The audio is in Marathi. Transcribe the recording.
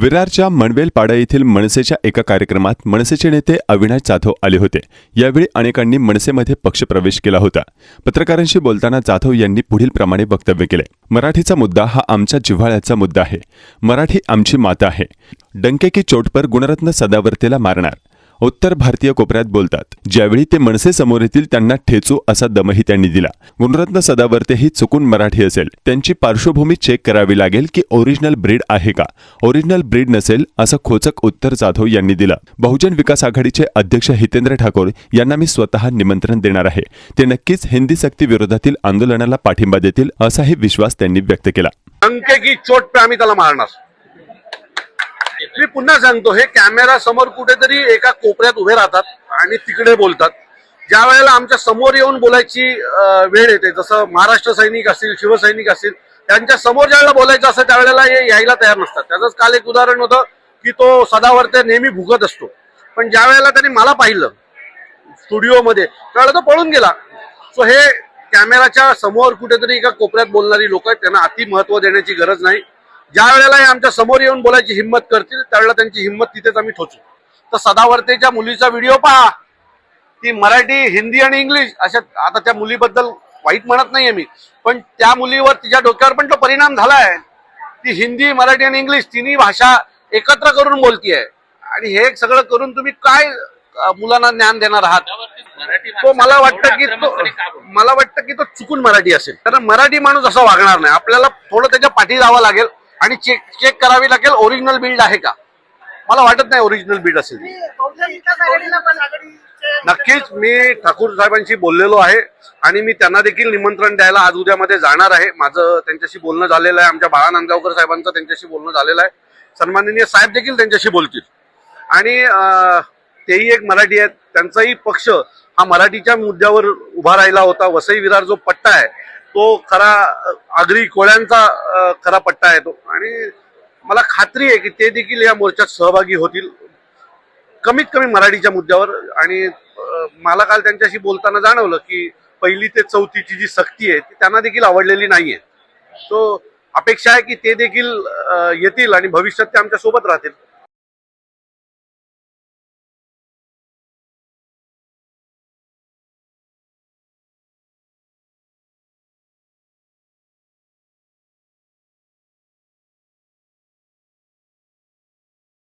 विरारच्या मणवेलपाडा येथील मनसेच्या एका कार्यक्रमात मनसेचे नेते अविनाश जाधव आले होते. यावेळी अनेकांनी मनसेमध्ये पक्षप्रवेश केला होता. पत्रकारांशी बोलताना जाधव यांनी पुढील प्रमाणे वक्तव्य केले. मराठीचा मुद्दा हा आमच्या जिव्हाळ्याचा मुद्दा आहे. मराठी आमची माता आहे. डंके की चोट पर गुणरत्न सदावर्तेला मारणार. उत्तर भारतीय कोपऱ्यात बोलतात. ज्यावेळी ते मनसे समोर येतील त्यांना ठेचू असा दमही त्यांनी दिला. गुणरत्न सदावर्ते ही चुकून मराठी असेल. त्यांची पार्श्वभूमी चेक करावी लागेल की ओरिजिनल ब्रीड आहे का? ओरिजिनल ब्रीड नसेल असं खोचक उत्तर जाधव यांनी दिलं. बहुजन विकास आघाडीचे अध्यक्ष हितेंद्र ठाकूर यांना मी स्वतः निमंत्रण देणार आहे. ते नक्कीच हिंदी सक्ती विरोधातील आंदोलनाला पाठिंबा देतील असाही विश्वास त्यांनी व्यक्त केला. की चोट पे आम्ही त्याला मारणार. मी पुन्हा सांगतो हे कॅमेरा समोर कुठेतरी एका कोपऱ्यात उभे राहतात आणि तिकडे बोलतात. ज्या वेळेला आमच्यासमोर येऊन बोलायची वेळ येते जसं महाराष्ट्र सैनिक असतील शिवसैनिक असतील त्यांच्यासमोर ज्यावेळेला बोलायचं असतं त्यावेळेला हे यायला तयार नसतात. त्याचंच काल एक उदाहरण होतं की तो सदावर्ते नेहमी भुगत असतो. पण ज्या वेळेला त्यांनी मला पाहिलं स्टुडिओमध्ये त्यावेळेला तो पळून गेला. सो हे कॅमेराच्या समोर कुठेतरी एका कोपऱ्यात बोलणारी लोक आहेत त्यांना अति महत्त्व देण्याची गरज नाही. ज्या वेळेला हे आमच्यासमोर येऊन बोलायची हिंमत करतील त्यावेळेला त्यांची हिंमत तिथेच आम्ही ठोचू. तर सदावर्तेच्या मुलीचा व्हिडिओ पहा. ती मराठी हिंदी आणि इंग्लिश अशा आता त्या मुलीबद्दल वाईट म्हणत नाहीये मी. पण त्या मुलीवर तिच्या डोक्यावर पण तो परिणाम झालाय. ती हिंदी मराठी आणि इंग्लिश तिन्ही भाषा एकत्र करून बोलतीये. आणि हे सगळं करून तुम्ही काय मुलांना ज्ञान देणार आहात? तो मला वाटतं की तो मला वाटतं की तो चुकून मराठी असेल. कारण मराठी माणूस असा वागणार नाही. आपल्याला थोडं त्याच्या पाठी जावं लागेल. आणि चेक चेक करावी लागेल ओरिजिनल बिल्ड आहे का? मला वाटत नाही ओरिजिनल बिल्ड असेल. नक्कीच मी ठाकूर साहेबांशी बोललेलो आहे आणि मी त्यांना देखील निमंत्रण द्यायला आज उद्यामध्ये जाणार आहे. माझं त्यांच्याशी बोलणं झालेलं आहे. आमच्या बाळा नांदगावकर साहेबांचं त्यांच्याशी बोलणं झालेलं आहे. सन्माननीय साहेब देखील त्यांच्याशी बोलतील. आणि तेही एक मराठी आहेत. त्यांचाही पक्ष हा मराठीच्या मुद्द्यावर उभा राहिला होता. वसई विरार जो पट्टा आहे तो खरा आगरी कोळ्यांचा खरा पट्टा आहे तो. आणि मला खात्री आहे की ते देखील या मोर्चात सहभागी होतील. कमीत कमी मराठीच्या मुद्द्यावर आणि मला काल त्यांच्याशी बोलताना जाणवलं की पहिली ते चौथीची जी सक्ती आहे ती त्यांना देखील आवडलेली नाहीये. सो अपेक्षा आहे की ते देखील येतील आणि भविष्यात ते आमच्यासोबत राहतील.